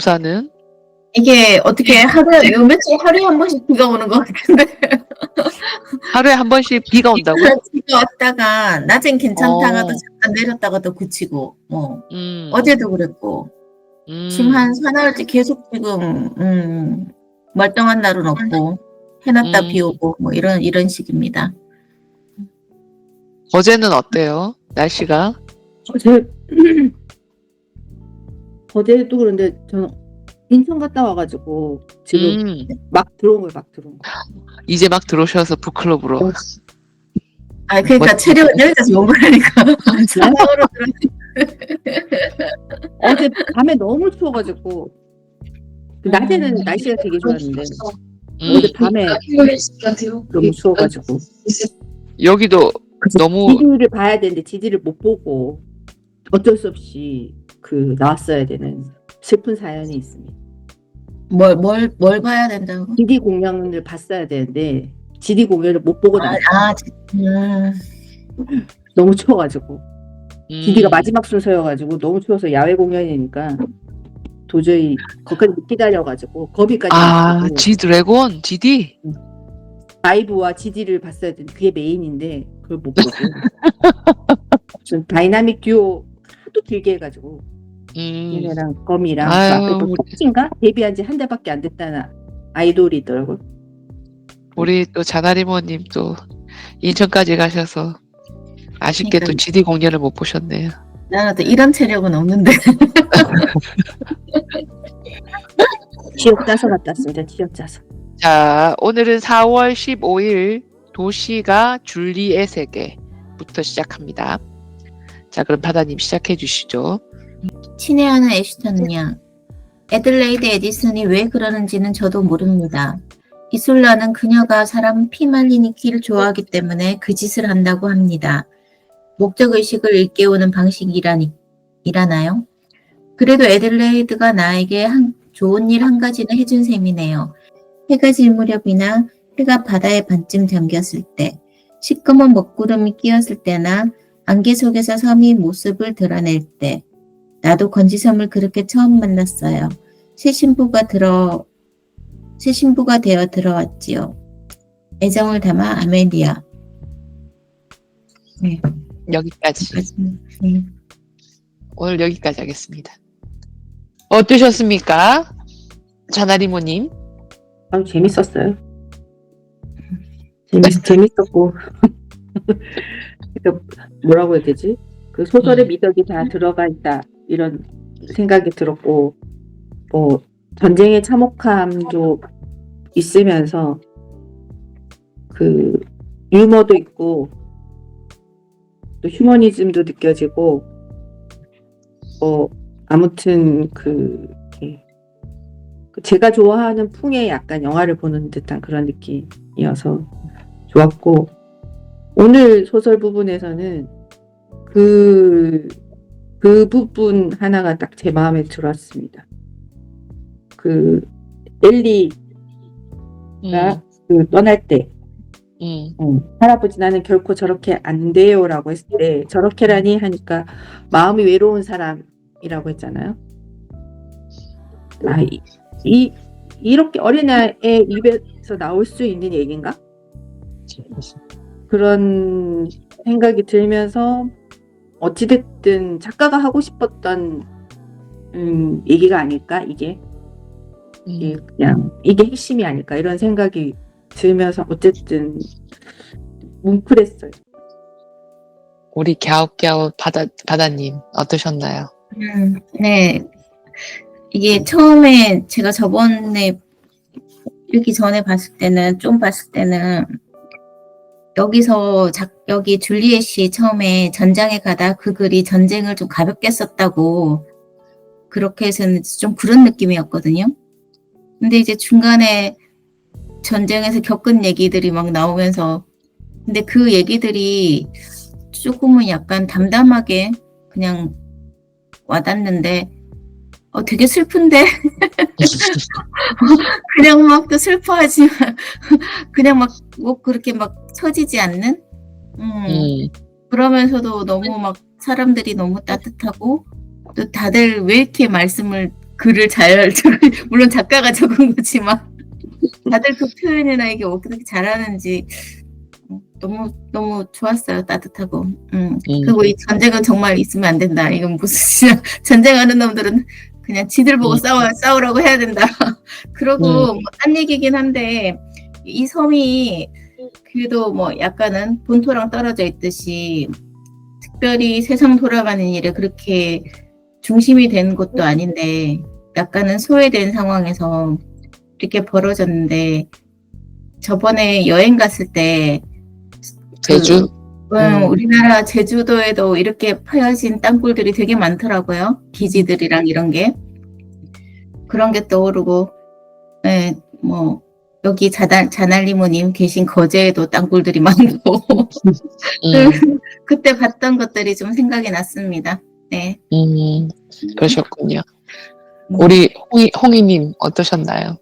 부산은 이게 어떻게 하루에 요 며칠 하루에 한 번씩 비가 오는 것 같은데 하루에 한 번씩 비가 온다고요? 비가 왔다가 낮엔 괜찮다가도 어. 잠깐 내렸다가 또 그치고 뭐 음, 어제도 그랬고 음. 지금 한 사나흘째 계속 지금 음, 멀쩡한 날은 없고 해놨다 음. 비 오고 뭐 이런 이런 식입니다. 어제는 어때요? 날씨가? 어제 어제도 그런데 저는 인천 갔다 와가지고 지금 음, 막 들어온 거예요, 막 들어온 거. 이제 막 들어오셔서 북클럽으로. 아 그러니까 멋- 체력을 여기까지 온 거라니까. 사나흘로 어제 밤에 너무 추워가지고. 그 낮에는 날씨가 되게 좋았는데. 음, 어제 밤에 너무 추워가지고. 여기도 너무 지디를 봐야 되는데 지디를 못 보고 어쩔 수 없이 그 나왔어야 되는 슬픈 사연이 있습니다. 뭘 뭘 뭘 봐야 된다고? 지디 공연을 봤어야 되는데 지디 공연을 못 보고 아, 나왔어요. 아 음, 너무 추워가지고. 음, 지디가 마지막 순서여가지고 너무 추워서 야외 공연이니까 도저히 거기까지 못 기다려가지고 거기까지 아, G 드래곤, GD. 바이브와 지디를 봤어야 되는데 그게 메인인데 그걸 못 보고. 좀 다이나믹 듀오 하도 길게 해가지고 음, 얘네랑 거미랑 그 아유, 앞에 뭐 우리- 데뷔한 지 한 달밖에 안 됐다는 아이돌이더라고요. 우리 또 자나리모님 또 인천까지 가셔서 아쉽게 또 그러니까요. GD 공연을 못 보셨네요. 또 이런 체력은 없는데 지역 짜서 갔다 왔습니다. 지역 짜서. 자, 오늘은 4월 15일 도시가 줄리의 세계부터 시작합니다. 자, 그럼 바다님 시작해 주시죠. 친애하는 애슈턴은요. 애들레이드 에디슨이 왜 그러는지는 저도 모릅니다. 이솔라는 그녀가 사람 피 말리는 키를 좋아하기 때문에 그 짓을 한다고 합니다. 목적의식을 일깨우는 방식이라니, 이라나요? 그래도 애들레이드가 나에게 한, 좋은 일 한 가지는 해준 셈이네요. 해가 질 무렵이나 해가 바다에 반쯤 잠겼을 때, 시꺼먼 먹구름이 끼었을 때나 안개 속에서 섬이 모습을 드러낼 때, 나도 건지섬을 그렇게 처음 만났어요. 새 신부가 들어 새 신부가 되어 들어왔지요. 애정을 담아 아멜리아. 네, 여기까지. 맞습니다. 네. 오늘 여기까지 하겠습니다. 어떠셨습니까? 자나리모님. 아 재밌었어요. 재밌 재밌었고 그러니까 뭐라고 해야 되지? 그 소설의 음. 미덕이 다 들어가 있다 이런 생각이 들었고 뭐 전쟁의 참혹함도 있으면서 그 유머도 있고 또 휴머니즘도 느껴지고 어 아무튼 그그 제가 좋아하는 풍의 약간 영화를 보는 듯한 그런 느낌이어서 좋았고 오늘 소설 부분에서는 그, 그 부분 하나가 딱 제 마음에 들었습니다. 그 엘리가 음, 그 떠날 때 음, 어, 할아버지 나는 결코 저렇게 안 돼요라고 했을 때 저렇게라니 하니까 마음이 외로운 사람이라고 했잖아요. 아, 이, 이 이렇게 어린아이의 입에서 나올 수 있는 얘기인가? 그런 생각이 들면서 어찌됐든 작가가 하고 싶었던 음, 얘기가 아닐까 이게 이게 음. 그냥 이게 핵심이 아닐까 이런 생각이 들면서 어쨌든 뭉클했어요. 우리 갸웃갸웃 바다, 바다님, 어떠셨나요? 음, 네. 이게 처음에 제가 저번에 읽기 전에 봤을 때는 좀 봤을 때는 여기서 작 여기 줄리엣이 처음에 전장에 가다 그 글이 전쟁을 좀 가볍게 썼다고 그렇게 해서는 좀 그런 느낌이었거든요. 근데 이제 중간에 전쟁에서 겪은 얘기들이 막 나오면서 근데 그 얘기들이 조금은 약간 담담하게 그냥 와닿는데 어 되게 슬픈데 그냥 막 또 슬퍼하지만 그냥 막 뭐 그렇게 막 처지지 않는 음, 음, 그러면서도 너무 막 사람들이 너무 따뜻하고 또 다들 왜 이렇게 말씀을 글을 잘 물론 작가가 적은 거지만 다들 그 표현이나 이게 어떻게 잘하는지 너무 너무 좋았어요 따뜻하고 음. 음. 그리고 이 전쟁은 정말 있으면 안 된다 이건 무슨 전쟁하는 놈들은 그냥 지들 보고 음. 싸워 싸우라고 해야 된다 그러고 음. 뭐딴 얘기긴 한데 이 섬이 그래도 뭐 약간은 본토랑 떨어져 있듯이 특별히 세상 돌아가는 일에 그렇게 중심이 된 것도 아닌데 약간은 소외된 상황에서 이렇게 벌어졌는데 저번에 여행 갔을 때 제주? 그, 음, 음. 우리나라 제주도에도 이렇게 파여진 땅굴들이 되게 많더라고요. 기지들이랑 이런 게. 그런 게 떠오르고, 네, 뭐, 여기 자달, 자날리모님 계신 거제에도 땅굴들이 많고, 음, 그때 봤던 것들이 좀 생각이 났습니다. 네. 음, 그러셨군요. 우리 홍이, 홍이님 어떠셨나요?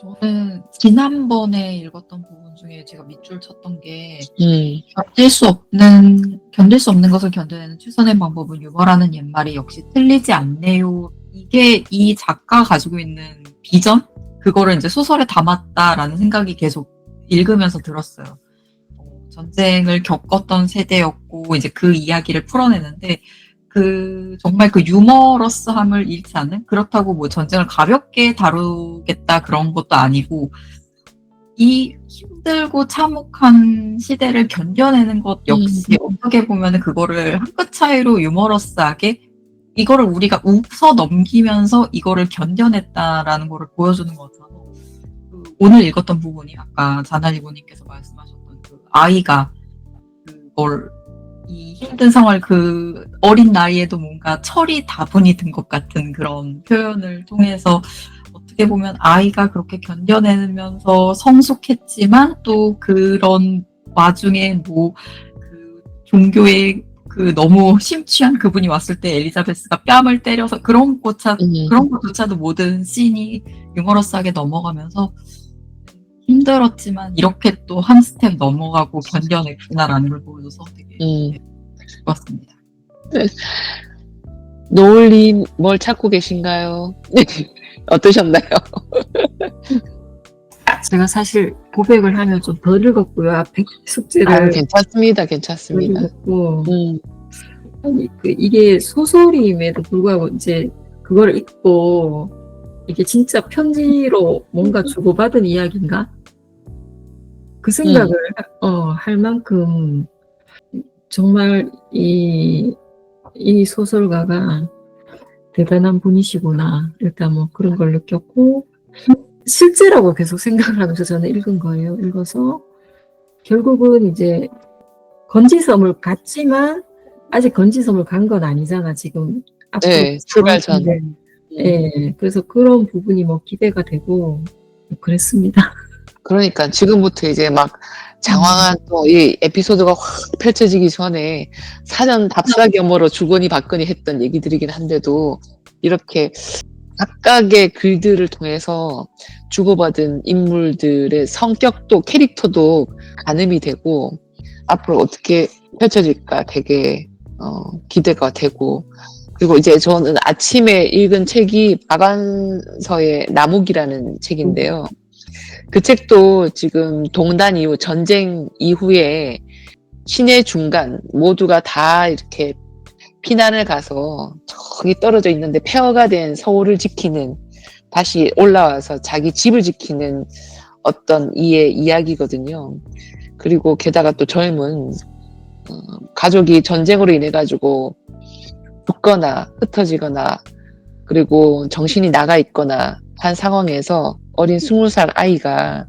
저는 지난번에 읽었던 부분 중에 제가 밑줄 쳤던 게 음, 견딜 수 없는 견딜 수 없는 것을 견뎌내는 최선의 방법은 유머라는 옛말이 역시 틀리지 않네요. 이게 이 작가 가지고 있는 비전 그거를 이제 소설에 담았다라는 생각이 계속 읽으면서 들었어요. 어, 전쟁을 겪었던 세대였고 이제 그 이야기를 풀어내는데 그 정말 그 유머러스함을 잃지 않는 그렇다고 뭐 전쟁을 가볍게 다루겠다 그런 것도 아니고 이 힘들고 참혹한 시대를 견뎌내는 것 역시 어떻게 보면 그거를 한 끗 차이로 유머러스하게 이거를 우리가 웃어 넘기면서 이거를 견뎌냈다라는 거를 보여주는 것 같아서 그 오늘 읽었던 부분이 아까 자나리고님께서 말씀하셨던 그 아이가 그걸 이 힘든 상황을 그 어린 나이에도 뭔가 철이 다분히 든 것 같은 그런 표현을 통해서 어떻게 보면 아이가 그렇게 견뎌내면서 성숙했지만 또 그런 와중에 뭐 그 종교의 그 너무 심취한 그분이 왔을 때 엘리자베스가 뺨을 때려서 그런 것차 음, 그런 것조차도 모든 씬이 유머러스하게 넘어가면서 힘들었지만 이렇게 또 한 스텝 넘어가고 견뎌냈구나라는 걸 보여줘서 되게 음. 좋았습니다. 노을님 뭘 찾고 계신가요? 어떠셨나요? 제가 사실 고백을 하면 좀 덜 읽었고요. 앞에 숙제를 아유, 괜찮습니다. 덜 괜찮습니다. 읽었고 음, 아니, 그 이게 소설임에도 불구하고 이제 그걸 읽고 이게 진짜 편지로 뭔가 주고받은 이야기인가? 그 생각을 어, 할 만큼 정말 이, 이 소설가가 대단한 분이시구나. 일단 뭐 그런 걸 느꼈고 실제라고 계속 생각을 하면서 저는 읽은 거예요. 읽어서 결국은 이제 건지섬을 갔지만 아직 건지섬을 간 건 아니잖아 지금. 앞으로 네, 출발 전. 상황인데. 예, 그래서 그런 부분이 뭐 기대가 되고 그랬습니다. 그러니까 지금부터 이제 막 장황한 또 이 에피소드가 확 펼쳐지기 전에 사전 답사 겸으로 주거니 받거니 했던 얘기들이긴 한데도 이렇게 각각의 글들을 통해서 주고받은 인물들의 성격도 캐릭터도 가늠이 되고 앞으로 어떻게 펼쳐질까 되게 어, 기대가 되고 그리고 이제 저는 아침에 읽은 책이 박완서의 나무기라는 책인데요. 그 책도 지금 동단 이후 전쟁 이후에 신의 중간 모두가 다 이렇게 피난을 가서 저기 떨어져 있는데 폐허가 된 서울을 지키는 다시 올라와서 자기 집을 지키는 어떤 이의 이야기거든요. 그리고 게다가 또 젊은 어, 가족이 전쟁으로 인해 가지고 죽거나 흩어지거나 그리고 정신이 나가 있거나 한 상황에서 어린 스물 살 아이가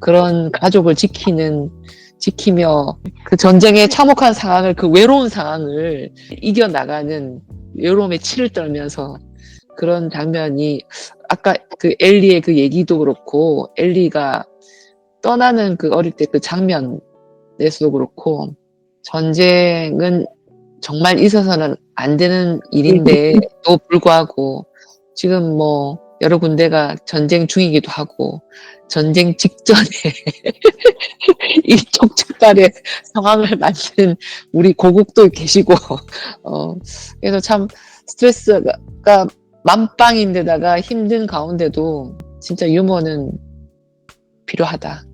그런 가족을 지키는 지키며 그 전쟁의 참혹한 상황을 그 외로운 상황을 이겨 나가는 외로움에 치를 떨면서 그런 장면이 아까 그 엘리의 그 얘기도 그렇고 엘리가 떠나는 그 어릴 때 그 장면에서도 그렇고 전쟁은 정말 있어서는 안 되는 일인데 또 불구하고 지금 뭐 여러 군데가 전쟁 중이기도 하고 전쟁 직전에 일촉즉발의 상황을 만드는 우리 고국도 계시고 어 그래서 참 스트레스가 만빵인데다가 힘든 가운데도 진짜 유머는 필요하다.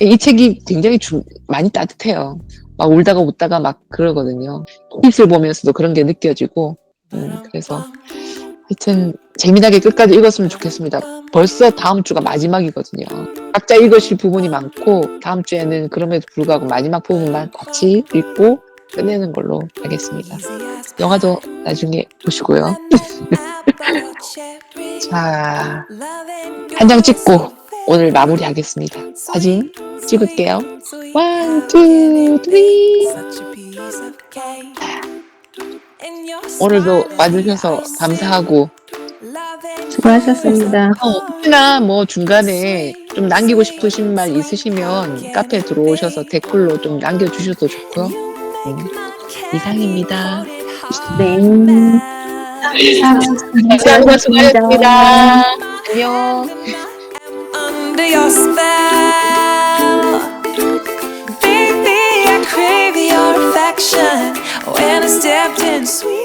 이 책이 굉장히 중- 많이 따뜻해요. 막 울다가 웃다가 막 그러거든요. 빛을 보면서도 그런 게 느껴지고, 음, 그래서 하여튼 재미나게 끝까지 읽었으면 좋겠습니다. 벌써 다음 주가 마지막이거든요. 각자 읽으실 부분이 많고 다음 주에는 그럼에도 불구하고 마지막 부분만 같이 읽고 끝내는 걸로 하겠습니다. 영화도 나중에 보시고요. 자, 한 장 찍고 오늘 마무리하겠습니다. 사진 찍을게요. 원, 투, 쓰리. 오늘도 와주셔서 감사하고 수고하셨습니다. 어, 혹시나 뭐 중간에 좀 남기고 싶으신 말 있으시면 카페 들어오셔서 댓글로 좀 남겨주셔도 좋고요. 음, 이상입니다. 네. 수고하셨습니다. 수고하셨습니다. 안녕. when I stepped in sweet.